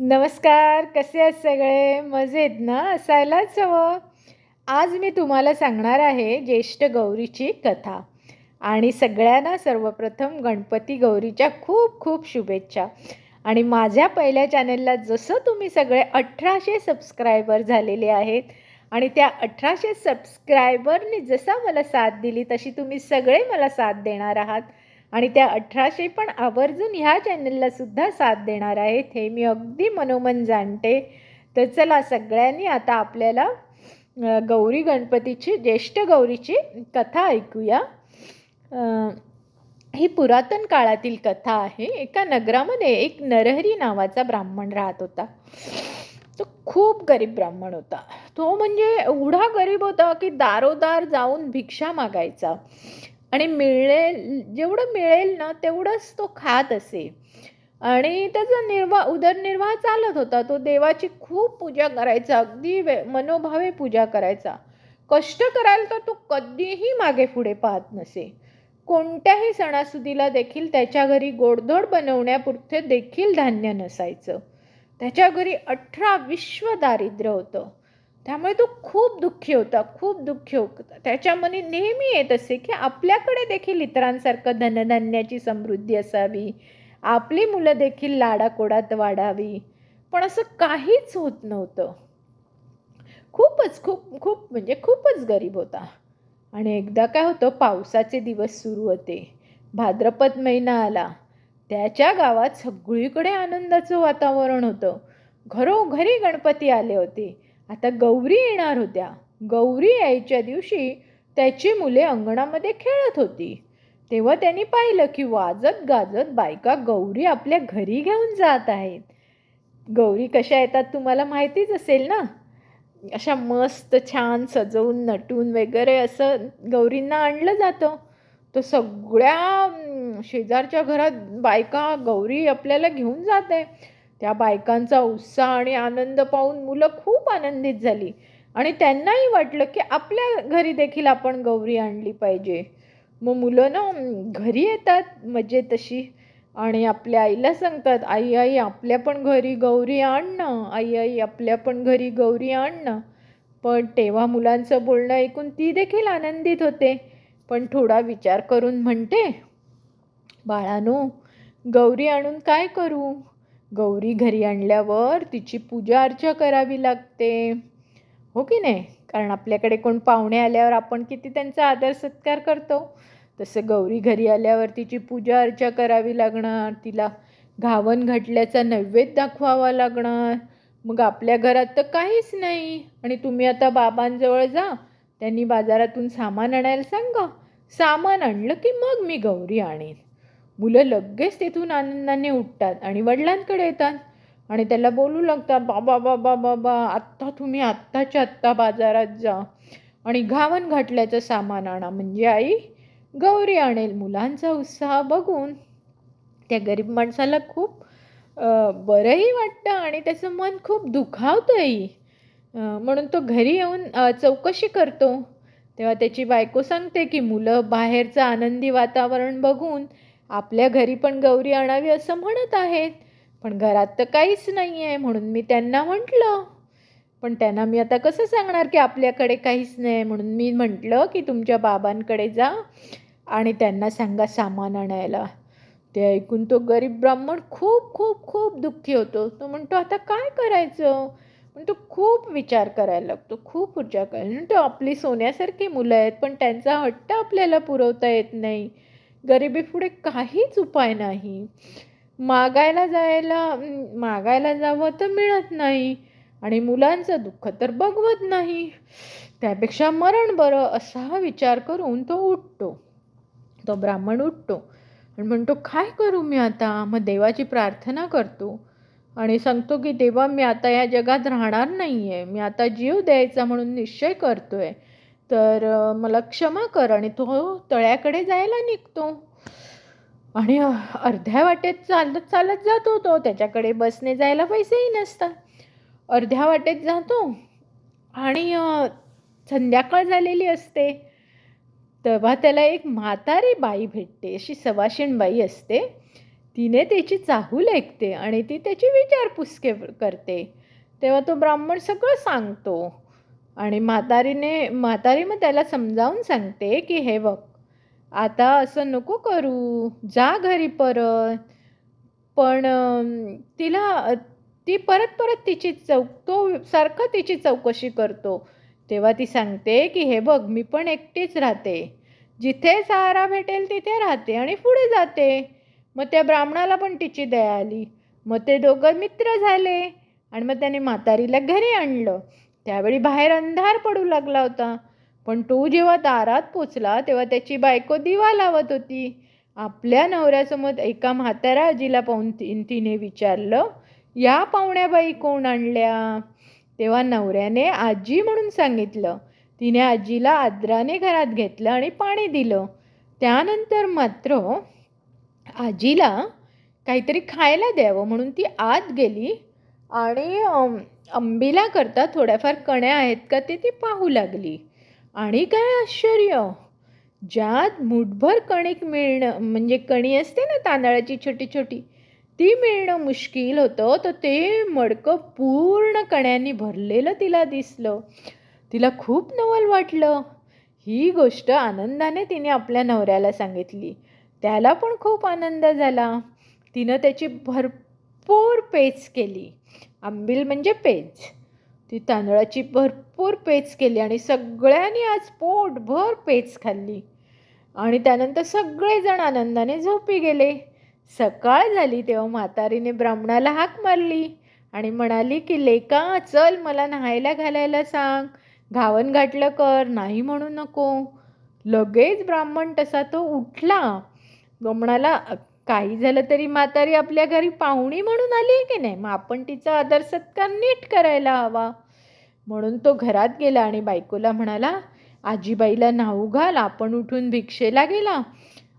नमस्कार कसे आहेत सगळे? मजेत ना? असायलाच हवं. आज मी तुम्हाला सांगणार आहे ज्येष्ठ गौरीची कथा. आणि सगळ्यांना सर्वप्रथम गणपती गौरीच्या खूप खूप शुभेच्छा. आणि माझ्या पहिल्या चॅनलला जसं तुम्ही सगळे अठराशे सबस्क्रायबर झालेले आहेत आणि त्या अठराशे सबस्क्रायबरनी जसा मला साथ दिली तशी तुम्ही सगळे मला साथ देणार आहात. आणि त्या अठराशे पण आवर्जून ह्या चॅनलला सुद्धा साथ देणार आहेत. हे मी अगदी मनोमन जाणते. तर चला सगळ्यांनी आता आपल्याला गौरी गणपतीची ज्येष्ठ गौरीची कथा ऐकूया. ही पुरातन काळातील कथा आहे. एका नगरामध्ये एक नरहरी नावाचा ब्राह्मण राहत होता. तो खूप गरीब ब्राह्मण होता. तो म्हणजे एवढा गरीब होता की दारोदार जाऊन भिक्षा मागायचा. आणि मिळेल जेवढं मिळेल ना तेवढंच तो खात असे. आणि त्याचा निर्वाह उदरनिर्वाह चालत होता. तो देवाची खूप पूजा करायचा अगदी वे मनोभावे पूजा करायचा. कष्ट करायला तर तो कधीही मागे पुढे पाहत नसे. कोणत्याही सणासुदीला देखील त्याच्या घरी गोडधोड बनवण्यापुरते देखील धान्य नसायचं. त्याच्या घरी अठरा विश्व दारिद्र्य होतं. त्यामुळे तो खूप दुःखी होता खूप दुःखी होता. त्याच्या मनी नेहमी येत असे की आपल्याकडे देखील इतरांसारखं धनधान्याची समृद्धी असावी आपली मुलं देखील लाडाकोडात वाढावी. पण असं काहीच होत नव्हतं. खूपच खूप खूप म्हणजे खूपच गरीब होता. आणि एकदा काय होतं पावसाचे दिवस सुरू होते. भाद्रपद महिना आला. त्याच्या गावात सगळीकडे आनंदाचं वातावरण होतं. घरोघरी गणपती आले होते. आता गौरी येणार होत्या. गौरी यायच्या दिवशी त्याची मुले अंगणामध्ये खेळत होती. तेव्हा त्यांनी पाहिलं की वाजत गाजत बायका गौरी आपल्या घरी घेऊन जात आहेत. गौरी कशा येतात तुम्हाला माहितीच असेल ना? अशा मस्त छान सजवून नटून वगैरे असं गौरींना आणलं जातं. तर सगळ्या शेजारच्या घरात बायका गौरी आपल्याला घेऊन जात आहे त्या बायकांचा उत्साह आणि आनंद पाहून मुलं खूप आनंदित झाली. आणि त्यांनाही वाटलं की आपल्या घरी देखील आपण गौरी आणली पाहिजे. मग मुलं ना घरी येतात मजे तशी. आणि आपल्या आईला सांगतात आई आई आपल्या पण घरी गौरी आण ना आई आई आपल्या पण घरी गौरी आण ना पण तेव्हा मुलांचं बोलणं ऐकून ती देखील आनंदित होते. पण थोडा विचार करून म्हणते बाळानो गौरी आणून काय करू? गौरी घरी आणल्यावर तिची पूजा अर्चा करावी लागते. हो की नाही? कारण आपल्याकडे कोण पाहुणे आल्यावर आपण किती त्यांचा आदर सत्कार करतो. तसं गौरी घरी आल्यावर तिची पूजा अर्चा करावी लागणार. तिला घावन घातल्याचा नैवेद्य दाखवावा लागणार. मग आपल्या घरात तर काहीच नाही. आणि तुम्ही आता बाबांजवळ जा. त्यांनी बाजारातून सामान आणायला सांगा. सामान आणलं की मग मी गौरी आणेन. मुलं लगेच तिथून आनंदाने उठतात आणि वडिलांकडे येतात. आणि त्याला बोलू लागतात बाबा बाबा बाबा आत्ता तुम्ही आत्ताच्या आत्ता बाजारात जा. आणि घावन घाटल्याचं सामान आणा. म्हणजे आई गौरी आणेल. मुलांचा उत्साह बघून. त्या गरीब माणसाला खूप बरंही वाटतं आणि त्याचं मन खूप दुखावतंही म्हणून तो घरी येऊन चौकशी करतो. तेव्हा त्याची बायको सांगते की मुलं बाहेरचं आनंदी वातावरण बघून आपल्या घरी पण गौरी आणावी असं म्हणत आहेत. पण घरात तर काहीच नाही आहे म्हणून मी त्यांना म्हटलं. पण त्यांना मी आता कसं सांगणार की आपल्याकडे काहीच नाही म्हणून मी म्हटलं की तुमच्या बाबांकडे जा आणि त्यांना सांगा सामान आणायला. ते ऐकून तो गरीब ब्राह्मण खूप खूप खूप दुःखी होतो. तो म्हणतो आता काय करायचं? पण तो खूप विचार करायला लागतो खूप विचार करायला म्हणतो आपली सोन्यासारखी मुलं आहेत पण त्यांचा हट्ट आपल्याला पुरवता येत नाही. गरिबीपुढे काहीच उपाय नाही. मागायला जायला मागायला जावं तर मिळत नाही आणि मुलांचं दुःख तर बघवत नाही. त्यापेक्षा मरण बरं असा विचार करून तो उठतो. तो ब्राह्मण उठतो आणि म्हणतो काय करू मी आता? मग देवाची प्रार्थना करतो आणि सांगतो की देवा मी आता या जगात राहणार नाही आहे मी आता जीव द्यायचा म्हणून निश्चय करतो आहे तर मला क्षमा कर आणि तो तळ्याकडे जायला निघतो. आणि अर्ध्या वाटेत चालत चालत जातो तो. त्याच्याकडे बसने जायला पैसेही नसतात. अर्ध्या वाटेत जातो आणि संध्याकाळ झालेली असते. तेव्हा त्याला एक म्हातारी बाई भेटते. अशी सवाशीण बाई असते. तिने त्याची चाहूल ऐकते आणि ती त्याची विचारपूस के करते. तेव्हा तो ब्राह्मण सगळं सांगतो. आणि म्हातारीने म्हातारी मग त्याला समजावून सांगते की हे बघ आता असं नको करू जा घरी परत. पण तिला ती परत परत तिची चौक तो सारखं तिची चौकशी करतो. तेव्हा ती सांगते की हे बघ मी पण एकटीच राहते. जिथे सहारा भेटेल तिथे राहते आणि पुढे जाते. मग त्या ब्राह्मणाला पण तिची दया आली. मग ते दोघं मित्र झाले आणि मग त्याने म्हातारीला घरी आणलं. त्यावेळी बाहेर अंधार पडू लागला होता. पण तो जेव्हा दारात पोचला तेव्हा त्याची बायको दिवा लावत होती. आपल्या नवऱ्यासमोर एका म्हाताऱ्या आजीला पाहून तिने विचारलं या पाहुण्याबाई कोण आणल्या? तेव्हा नवऱ्याने आजी म्हणून सांगितलं. तिने आजीला आदराने घरात घेतलं आणि पाणी दिलं. त्यानंतर मात्र आजीला काहीतरी खायला द्यावं म्हणून ती आत गेली आणि अम, थोड्याफार कण्या आहेत का ते ती पाहू लागली. आणि काय आश्चर्य? ज्यात मुठभर कणिक मिळणं म्हणजे कणी असते ना तांदळाची छोटी छोटी ती मिळणं मुश्किल होतं तर ते मडकं पूर्ण कण्यांनी भरलेलं तिला दिसलं. तिला खूप नवल वाटलं. ही गोष्ट आनंदाने तिने आपल्या नवऱ्याला सांगितली. त्याला पण खूप आनंद झाला. तिनं त्याची भरपूर पेच केली. आंबील म्हणजे पेज. ती तांदळाची भरपूर पेज केली आणि सगळ्यांनी आज पोटभर पेज खाल्ली. आणि त्यानंतर सगळेजण आनंदाने झोपी गेले. सकाळ झाली तेव्हा म्हातारीने ब्राह्मणाला हाक मारली आणि म्हणाली की लेका चल मला नहायला घालायला सांग. घावन घातलं कर नाही म्हणू नको. लगेच ब्राह्मण तसा तो उठला. म्हणाला काही झालं तरी म्हातारी आपल्या घरी पाहुणी म्हणून आली आहे की नाही? मग आपण तिचा आदर सत्कार नीट करायला हवा. म्हणून तो घरात गेला आणि बायकोला म्हणाला आजीबाईला नाहू घाल आपण उठून भिक्षेला गेला.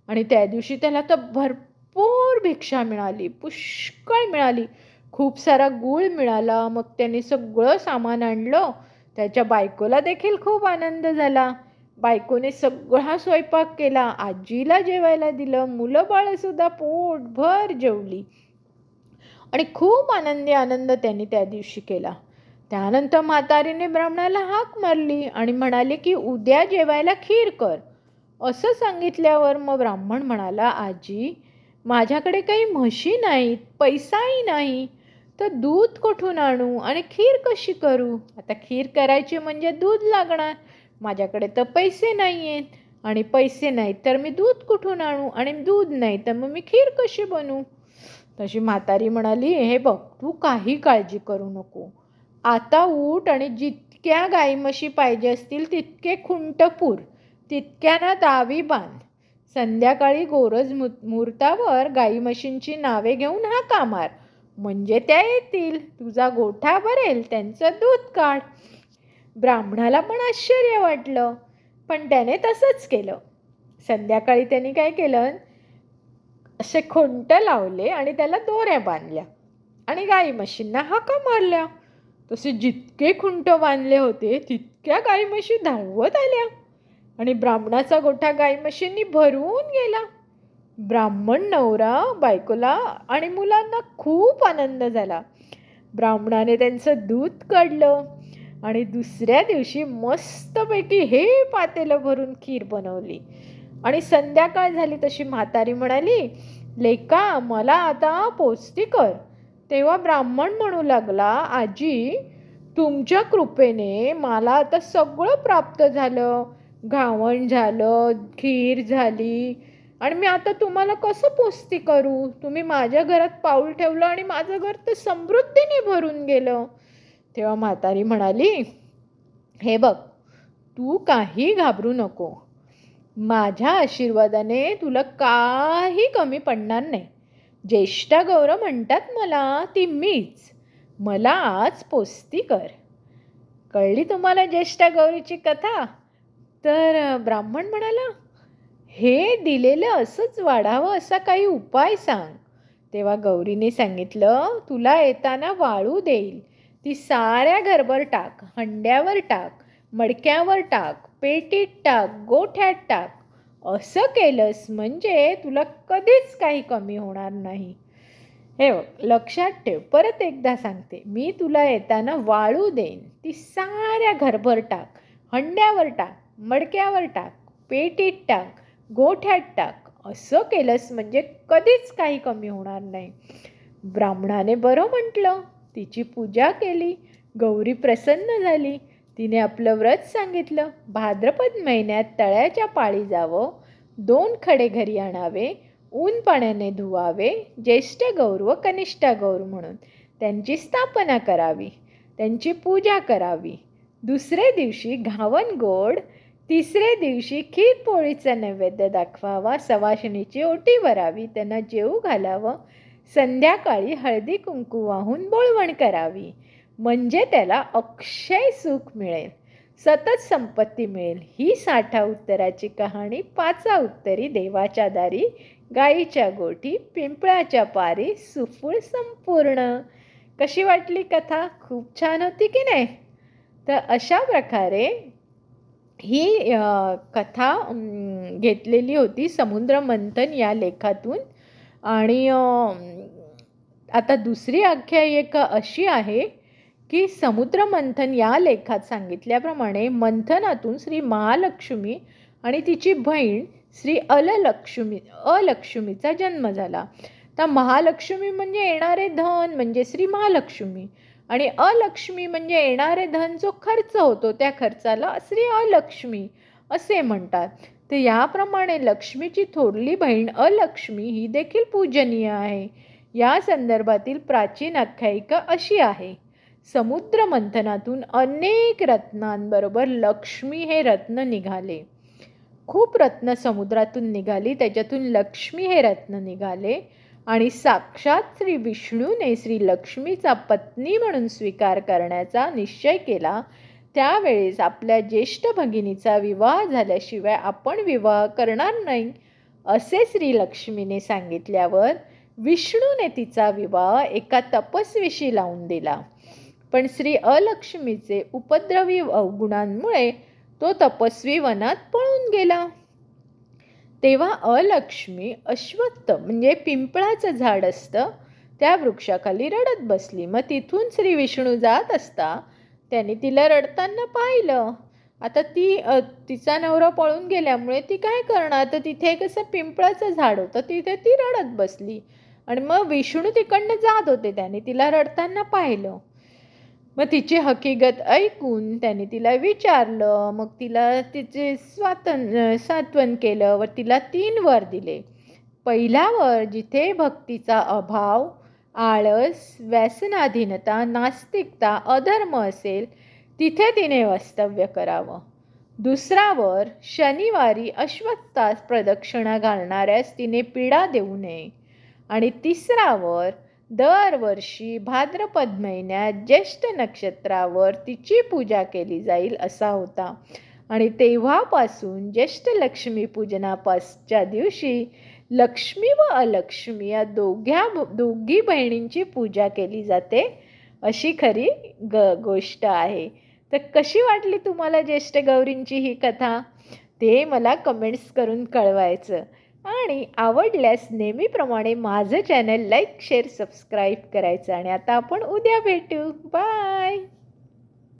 आणि त्या दिवशी त्याला तर भरपूर भिक्षा मिळाली पुष्कळ मिळाली. खूप सारा गूळ मिळाला मग त्याने सगळं सामान आणलं. त्याच्या बायकोला देखील खूप आनंद झाला. बायकोने सगळा स्वयंपाक केला आजीला जेवायला दिलं मुलं बाळंसुद्धा पोटभर जेवली. आणि खूप आनंदी आनंद त्यांनी त्या दिवशी केला. त्यानंतर म्हातारीने ब्राह्मणाला हाक मारली आणि म्हणाले की उद्या जेवायला खीर कर. असं सांगितल्यावर मग ब्राह्मण म्हणाला आजी माझ्याकडे काही म्हशी नाहीत पैसाही नाही. तर दूध कुठून आणू आणि खीर कशी करू? आता खीर करायची म्हणजे दूध लागणार. माझ्याकडे तर पैसे नाही आहेत आणि पैसे नाहीत तर मी दूध कुठून आणू? आणि दूध नाही तर मग मी खीर कशी बनवू तशी म्हातारी म्हणाली हे बघ तू काही काळजी करू नको. आता उठ आणि जितक्या गाई म्हशी पाहिजे असतील तितके खुंटपूर तितक्याना दावी बांध. संध्याकाळी गोरज मु मुहूर्तावर गाई म्हशींची नावे घेऊन हा कामार म्हणजे त्या येतील. तुझा गोठा भरेल त्यांचं दूध काढ. ब्राह्मणाला पण आश्चर्य वाटलं. पण त्याने तसंच केलं. संध्याकाळी त्यांनी काय केलं? असे खुंट लावले आणि त्याला दोऱ्या बांधल्या. आणि गाई म्हशींना हाका मारल्या. तसे जितके खुंट बांधले होते तितक्या गाई म्हशी धावत आल्या. आणि ब्राह्मणाचा गोठा गाई म्हशींनी भरवून गेला. ब्राह्मण नवरा बायकोला आणि मुलांना खूप आनंद झाला. ब्राह्मणाने त्यांचं दूध काढलं. आणि दुसऱ्या दिवशी मस्तपैकी हे पातेलं भरून खीर बनवली. आणि संध्याकाळ झाली तशी म्हातारी म्हणाली लेका मला आता पोचती कर. तेव्हा ब्राह्मण म्हणू लागला आजी तुमच्या कृपेने मला आता सगळं प्राप्त झालं. घावण झालं खीर झाली. आणि मी आता तुम्हाला कसं पोचती करू? तुम्ही माझ्या घरात पाऊल ठेवलं आणि माझं घर तर समृद्धीने भरून गेलं. तेव्हा म्हातारी म्हणाली हे बघ तू काही घाबरू नको. माझ्या आशीर्वादाने तुला काही कमी पडणार नाही. ज्येष्ठा गौरव म्हणतात मला ती मीच. मला आज पोस्ती कर. कळली तुम्हाला ज्येष्ठा गौरीची कथा? तर ब्राह्मण म्हणाला हे दिलेलं असंच वाढावं असा काही उपाय सांग. तेव्हा गौरीने सांगितलं तुला येताना वाळू देईल. ती साऱ्या घरभर टाक हंड्यावर टाक मडक्यावर टाक पेटीत टाक गोठ्यात टाक. असं केलंस म्हणजे तुला कधीच काही कमी होणार नाही. हे बघ लक्षात ठेव परत एकदा सांगते. मी तुला येताना वाळू देईन. ती साऱ्या घरभर टाक हंड्यावर टाक मडक्यावर टाक पेटीत टाक गोठ्यात टाक. असं केलंस म्हणजे कधीच काही कमी होणार नाही. ब्राह्मणाने बरं म्हटलं. तिची पूजा केली गौरी प्रसन्न झाली. तिने आपलं व्रत सांगितलं भाद्रपद महिन्यात तळ्याच्या पाळी जावं दोन खडे घरी आणावे ऊन पाण्याने धुवावे ज्येष्ठ गौर व कनिष्ठा गौर म्हणून त्यांची स्थापना करावी त्यांची पूजा करावी. दुसरे दिवशी घावन गोड तिसरे दिवशी खीर पोळीचा नैवेद्य दाखवावा सवाशिणीची ओटी भरावी त्यांना जेऊ घालावं संध्याकाळी हळदी कुंकू वाहून बोळवण करावी. म्हणजे त्याला अक्षय सुख मिळेल. सतत संपत्ती मिळेल. ही साठा उत्तराची कहाणी पाचा उत्तरी देवाच्या दारी गाईच्या गोठी पिंपळाच्या पारी सुफूळ संपूर्ण. कशी वाटली कथा? खूप छान होती की नाही? तर अशा प्रकारे ही कथा घेतलेली होती समुद्र मंथन या लेखातून. आणि आता दुसरी आख्यायिका अशी आहे की समुद्र मंथन या लेखात सांगितल्याप्रमाणे मंथनातून श्री महालक्ष्मी आणि तिची बहीण श्री अललक्ष्मी अलक्ष्मीचा जन्म झाला. तर महालक्ष्मी म्हणजे येणारे धन म्हणजे श्री महालक्ष्मी आणि अलक्ष्मी म्हणजे येणारे धन जो खर्च होतो त्या खर्चाला श्री अलक्ष्मी असे म्हणतात. तर याप्रमाणे लक्ष्मीची थोरली बहीण अलक्ष्मी ही देखील पूजनीय आहे. या संदर्भातील प्राचीन आख्यायिका अशी आहे. समुद्र मंथनातून अनेक रत्नांबरोबर लक्ष्मी हे रत्न निघाले. खूप रत्न समुद्रातून निघाली त्याच्यातून लक्ष्मी हे रत्न निघाले आणि साक्षात श्री विष्णूने श्री लक्ष्मीचा पत्नी म्हणून स्वीकार करण्याचा निश्चय केला त्यावेळेस आपल्या ज्येष्ठ भगिनीचा विवाह झाल्याशिवाय आपण विवाह करणार नाही असे श्री लक्ष्मीने सांगितल्यावर विष्णूने तिचा विवाह एका तपस्वीशी लावून दिला. पण श्री अलक्ष्मीचे उपद्रवी अवगुणांमुळे तो तपस्वी वनात पळून गेला. तेव्हा अलक्ष्मी अश्वत्थ म्हणजे पिंपळाचं झाड असतं त्या वृक्षाखाली रडत बसली. मग तिथून श्री विष्णू जात असता त्याने तिला रडताना पाहिलं. आता ती तिचा नवरा पळून गेल्यामुळे ती काय करणार? तर तिथे एक असं पिंपळाचं झाड होतं तिथे ती रडत बसली. आणि मग विष्णू तिकडनं जात होते त्याने तिला रडताना पाहिलं. मग तिची हकीकत ऐकून त्याने तिला विचारलं. मग तिला तिचे स्वातन सात्वन केलं व तिला तीन वर दिले. पहिला वर जिथे भक्तीचा अभाव आळस व्यसनाधीनता नास्तिकता अधर्म असेल तिथे तिने वास्तव्य करावं. दुसरावर शनिवारी अश्वत्थास प्रदक्षिणा घालणाऱ्यास तिने पीडा देऊ नये. आणि तिसरावर दरवर्षी भाद्रपद महिन्यात ज्येष्ठ नक्षत्रावर तिची पूजा केली जाईल असा होता. आणि तेव्हापासून ज्येष्ठ लक्ष्मी पूजनापासच्या दिवशी लक्ष्मी व अलक्ष्मी या दोघ्या दोघी बहिणींची पूजा केली जाते अशी खरी ग गोष्ट आहे. तर कशी वाटली तुम्हाला ज्येष्ठ गौरींची ही कथा? ते मला कमेंट्स करून कळवायचं. आणि आवडल्यास नेहमीप्रमाणे माझं चॅनल लाईक शेअर सबस्क्राईब करायचं. आणि आता आपण उद्या भेटू. बाय